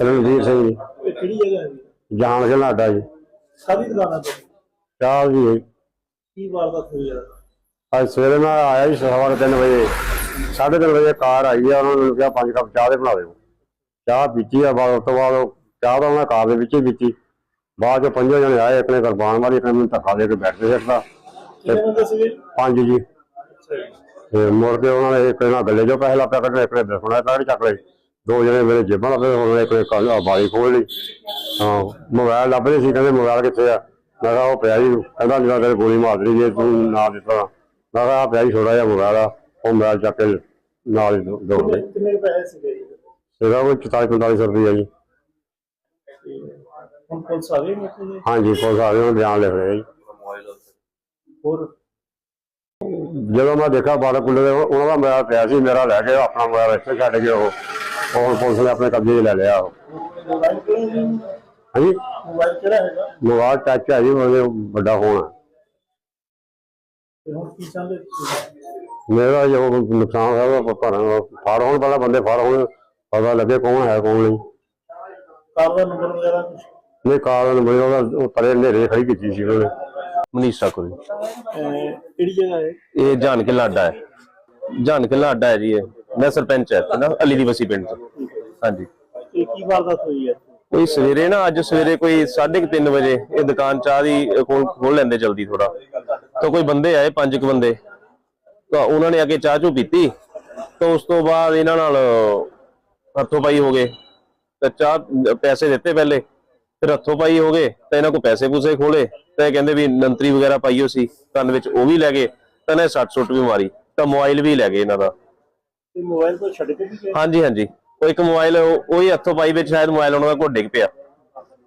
ਰਣਵੀਰ ਸਿੰਘ ਜੀ। ਇਹ ਕਿਹੜੀ ਜਗ੍ਹਾ ਹੈ ਜਾਣ ਕੇ ਲਾਡਾ ਜੀ। ਕਾਦੀ ਦੁਕਾਨ ਤੁਹਾਡੀ? ਚਾਹ ਜੀ। ਕੀ ਵਾਰਦਾਤ ਹੋਈ ਹੈ ਅੱਜ ਸਵੇਰੇ ਮੈਂ ਆਇਆ ਜੀ ਸਵਾ ਤਿੰਨ ਵਜੇ। ਸਾਢੇ ਤਿੰਨ ਵਜੇ ਕਾਰ ਆਈ ਆ ਉਹਨਾਂ ਨੂੰ ਕਿਹਾ ਪੰਜ ਕੱਪ ਚਾਹ ਦੇ ਬਣਾ ਦਿਓ। ਚਾਹ ਪੀਤੀ ਆ ਬਾਅਦ ਉਸ ਤੋਂ ਬਾਅਦ ਉਹ ਚਾਹ ਤਾਂ ਉਹਨਾਂ ਕਾਰ ਦੇ ਵਿੱਚ ਹੀ ਪੀਤੀ। ਬਾਅਦ ਚ ਪੰਜੋ ਜਣੇ ਆਏ ਇੱਕ ਨੇ ਕੁਰਬਾਨ ਮਾਰੀ ਇੱਕ ਨੇ ਮੈਨੂੰ ਧੱਕਾ ਦੇ ਕੇ ਬੈਠ ਤੇ ਸਿੱਟਦਾ। ਕਿੰਨੇ ਬੰਦੇ ਸੀਗੇ? ਪੰਜ ਜੀ। ਅੱਛਾ ਜੀ। ਤੇ ਮੁੜ ਕੇ ਉਹਨਾਂ ਨੇ ਇੱਕ ਨਾਲ ਗੱਲੇ ਚੋਂ ਪੈਸੇ ਲੱਪਿਆ ਕੱਢਣੇ ਇੱਕ ਨੇ ਦਸਣਾ ਕੱਢ ਚੱਕ ਲਏ। ਦੋ ਜਣੇ ਮੇਰੇ ਜੇਬਾਂ ਲੱਭੇ ਨੇ ਇੱਕ ਨੇ ਕੱਲ ਬਾਰੀ ਖੋਲ ਲਈ। ਹਾਂ ਮੋਬਾਈਲ ਲੱਭਦੇ ਸੀ ਕਹਿੰਦੇ ਮੋਬਾਈਲ ਕਿੱਥੇ ਆ? ਮੈਂ ਕਿਹਾ ਉਹ ਪਿਆ ਜੀ ਕਹਿੰਦਾ ਜਿਹੜਾ ਤੇਰੇ ਗੋਲੀ ਮਾਰ ਦੇਣੀ ਜੇ ਤੂੰ ਨਾ ਦਿੱਤਾ। ਮੈਂ ਕਿਹਾ ਆਹ ਪਿਆ ਜੀ ਛੋਟਾ ਜਿਹਾ ਮੋਬਾਈਲ ਆ ਉਹ ਮੋਬਾਈਲ ਚੱਕ ਕੇ ਨਾਲ ਹੀ ਦੌੜ ਗਏ ਕਿੰਨੇ ਪੈਸੇ ਸੀਗੇ ਜੀ? ਇਹਦਾ ਕੋਈ 44 45 ਰੁਪਏ ਜੀ। ਤੇ ਹੁਣ ਪੁਲਿਸ ਆ ਗਈ ਮੌਕੇ ਤੇ ਹਾਂਜੀ ਪੁਲਿਸ ਗਏ ਉਹ ਬਿਆਨ ਲਿਖ ਰਹੇ ਜੀ। ਹੋਰ? ਜਦੋਂ ਮੈਂ ਦੇਖਿਆ ਬਾਰਾਂ ਕੁੱਲੇ ਦੇ ਉਹਨਾਂ ਦਾ ਮੋਬਾਈਲ ਪਿਆ ਸੀ ਮੇਰਾ ਲੈ ਕੇ ਆਪਣਾ ਮੋਬਾਈਲ ਇੱਥੇ ਛੱਡ ਕੇ ਉਹ। ਉਹ ਹੁਣ ਪੁਲਿਸ ਨੇ ਆਪਣੇ ਕਬਜ਼ੇ 'ਚ ਲੈ ਲਿਆ ਉਹ ਮੋਬਾਈਲ ਕਿਹੜਾ ਜੀ ਹਾਂਜੀ ਮੋਬਾਈਲ ਕਿਹੜਾ ਹੈਗਾ ਮੋਬਾਈਲ ਟੱਚ ਹੈ ਜੀ ਉਹਦੇ ਵੱਡਾ ਫੋਨ ਹੈ ਤੇ ਹੁਣ ਕੀ ਚਾਹੁੰਦੇ ਤੁਸੀਂ? ਮੇਰਾ ਜੋ ਨੁਕਸਾਨ ਹੈ ਉਹ ਭਰਨ ਫੜ ਹੋਣ ਵਾਲਾ ਬੰਦੇ ਫੜ ਹੋਣ ਪਤਾ ਲੱਗੇ ਕੌਣ ਹੈ ਕੌਣ ਨਹੀਂ ਕਾਰ ਦਾ ਨੰਬਰ ਵਗੈਰਾ ਕੁਛ ਨਹੀਂ ਕਾਰ ਨੰਬਰ ਉਹਦਾ ਉਹ ਪਰੇ ਹਨੇਰੇ ਖੜੀ ਕੀਤੀ ਸੀ ਉਹਨੇ ਮਨੀਸ਼ ਠਾਕੁਰ ਜੀ ਅਹ ਕਿਹੜੀ ਜਗ੍ਹਾ ਹੈ ਇਹ ਜਾਨ ਕੇ ਲਾਡਾ ਹੈ ਜਾਨ ਕੇ ਲਾਡਾ ਹੈ ਜੀ ਇਹ ਮੈਂ ਸਰਪੰਚ ਹੈ ਨਾ ਅਲੀ ਦੀ ਵਸੀ ਪਿੰਡ ਤੋਂ। ਹਾਂਜੀ। ਇਹ ਕੀ ਵਾਰਦਾਤ ਹੋਈ ਹੈ? ਕੋਈ ਸਵੇਰੇ ਨਾ ਅੱਜ ਸਵੇਰੇ ਕੋਈ 3:30 ਵਜੇ ਇਹ ਦੁਕਾਨ ਚਾਹ ਦੀ ਖੋਲ ਖੋਲ ਲੈਂਦੇ ਜਲਦੀ ਥੋੜਾ ਤਾਂ ਕੋਈ ਬੰਦੇ ਆਏ ਪੰਜ ਕੁ ਬੰਦੇ। ਤਾਂ ਉਹਨਾਂ ਨੇ ਆ ਕੇ ਚਾਹ ਚੂ ਪੀਤੀ। ਤਾਂ ਉਸ ਤੋਂ ਬਾਅਦ ਇਹਨਾਂ ਨਾਲ ਹੱਥੋਂ ਪਾਈ ਹੋ ਗਏ। ਤਾਂ ਚਾਹ ਪੈਸੇ ਦਿੱਤੇ ਪਹਿਲੇ। ਫਿਰ ਹੱਥੋਂ ਪਾਈ ਹੋ ਗਏ। ਤਾਂ ਇਹਨਾਂ ਕੋ ਪੈਸੇ ਪੂਸੇ ਖੋਲੇ ਤਾਂ ਇਹ ਕਹਿੰਦੇ ਵੀ ਨੰਤਰੀ ਵਗੈਰਾ ਪਾਈਓ ਸੀ। ਕੰਨ ਵਿੱਚ ਉਹ ਵੀ ਲੈ ਗਏ। ਤਾਂ ਇਹਨੇ ਸੱਟ ਸੁੱਟ ਵੀ ਮਾਰੀ। ਤਾਂ ਮੋਬਾਈਲ ਵੀ ਲੈ ਗਏ ਇਹਨਾਂ ਦਾ। ਤੇ ਮੋਬਾਈਲ ਤੋਂ ਛੱਡ ਕੇ ਵੀ ਗਏ? ਹਾਂਜੀ ਹਾਂਜੀ। ਉਹ ਇੱਕ ਮੋਬਾਈਲ ਉਹੀ ਹੱਥੋਂ ਪਾਈ ਵਿੱਚ ਸ਼ਾਇਦ ਮੋਬਾਈਲ ਉਹਨਾਂ ਦਾ ਕੋਲ ਡਿੱਗ ਪਿਆ।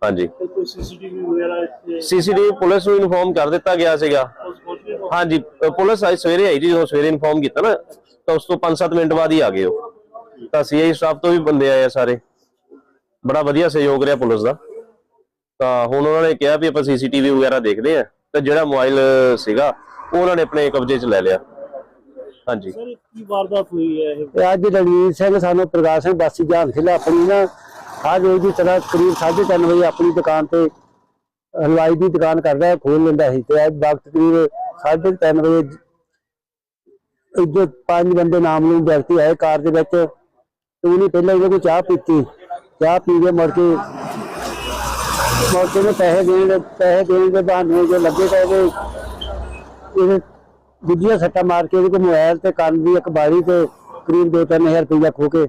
ਹਾਂਜੀ। ਤੇ ਕੋਈ ਸੀਸੀਟੀਵੀ ਵਗੈਰਾ ਇੱਥੇ? ਸੀਸੀਟੀਵੀ ਪੁਲਿਸ ਨੂੰ ਇਨਫੋਰਮ ਕਰ ਦਿੱਤਾ ਗਿਆ ਸੀਗਾ। ਪਹੁੰਚ ਹੋ? ਹਾਂਜੀ ਅ, ਪੁਲਿਸ ਆਈ ਸਵੇਰੇ ਆਈ ਜੀ ਜਦੋਂ ਸਵੇਰੇ ਇਨਫੋਰਮ ਕੀਤਾ ਨਾ ਤਾਂ ਉਸ ਤੋਂ 5-7 ਮਿੰਟ ਬਾਅਦ ਹੀ ਆ ਗਏ ਉਹ। ਤਾਂ ਸੀਆਈ ਸਟਾਫ ਤੋਂ ਵੀ ਬੰਦੇ ਆਏ ਆ ਸਾਰੇ। ਬੜਾ ਵਧੀਆ ਸਹਿਯੋਗ ਰਿਹਾ ਪੁਲਿਸ ਦਾ। ਤਾਂ ਹੁਣ ਉਹਨਾਂ ਨੇ ਕਿਹਾ ਵੀ ਆਪਾਂ ਸੀਸੀਟੀਵੀ ਵਗੈਰਾ ਦੇਖਦੇ ਆ। ਤਾਂ ਜਿਹੜਾ ਮੋਬਾਈਲ ਸੀਗਾ ਉਹ ਉਹਨਾਂ ਨੇ ਆਪਣੇ ਕਬਜ਼ੇ 'ਚ ਲੈ ਲਿਆ। ਹਾਂਜੀ। ਸਰ ਇਹ ਕੀ ਵਾਰਦਾਤ ਹੋਈ ਹੈ ਇਹ? ਤੇ ਅੱਜ ਰਣਵੀਰ ਸਿੰਘ ਸਾਨੂੰ ਪ੍ਰਕਾਸ਼ ਸਿੰਘ ਬਾਸੀ ਜਾਨ ਖਿਲਾ ਆਪਣੀ ਨਾ ਹਰ ਰੋਜ਼ ਦੀ ਤਰ੍ਹਾਂ ਕਰੀਬ 3:30 ਵਜੇ ਆਪਣੀ ਦੁਕਾਨ ਤੇ ਹਲਵਾਈ ਦੀ ਦੁਕਾਨ ਕਰਦਾ ਖੋਲ ਲੈਂਦਾ ਸੀ ਤੇ ਅੱਜ ਵਕਤ ਕਰੀਬ 3:30 ਵਜੇ ਇੱਥੇ ਪੰਜ ਬੰਦੇ ਨਾਮ ਨੂੰ ਵਿਅਕਤੀ ਆਏ ਕਾਰ ਦੇ ਵਿੱਚ। ਤੇ ਉਹਨੇ ਪਹਿਲਾਂ ਇਹਨਾਂ ਕੋਲ ਚਾਹ ਪੀਤੀ। ਚਾਹ ਪੀ ਕੇ ਮੁੜ ਕੇ ਮੁੜ ਕੇ ਉਹਨੇ ਪੈਸੇ ਦੇਣ ਦੇ ਪੈਸੇ ਦੇਣ ਦੇ ਬਹਾਨੇ ਜੋ ਲੱਗੇ ਤਾਂ ਇਹਦੇ ਇਹਦੇ ਦੂਜੀਆਂ ਸੱਟਾਂ ਮਾਰ ਕੇ ਉਹਦੇ ਕੋਲ ਮੋਬਾਈਲ ਤੇ ਕੰਨ ਦੀ ਇੱਕ ਬਾਰੀ ਤੇ ਕਰੀਬ 2-3000 ਰੁਪਇਆ ਖੋ ਕੇ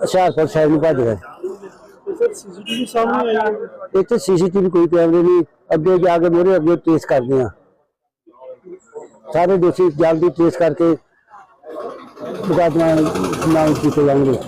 ਹੁਸ਼ਿਆਰਪੁਰ ਸਾਈਡ ਨੂੰ ਭੱਜ ਗਏ। ਸੀਸੀਟੀਵੀ ਸਾਹਮਣੇ ਆਈ ਇੱਥੇ ਸੀਸੀਟੀਵੀ ਕੋਈ ਕੈਮਰੇ ਨਹੀਂ ਅੱਗੇ ਜਾ ਕੇ ਮੋਰੇ ਅੱਗੇ ਟ੍ਰੇਸ ਕਰਦੇ ਆ ਸਾਰੇ ਦੋਸ਼ੀ ਜਲਦੀ ਟ੍ਰੇਸ ਕਰਕੇ ਮੁਕੱਦਮਾ ਨਾਮ ਕੀਤੇ ਜਾਣਗੇ।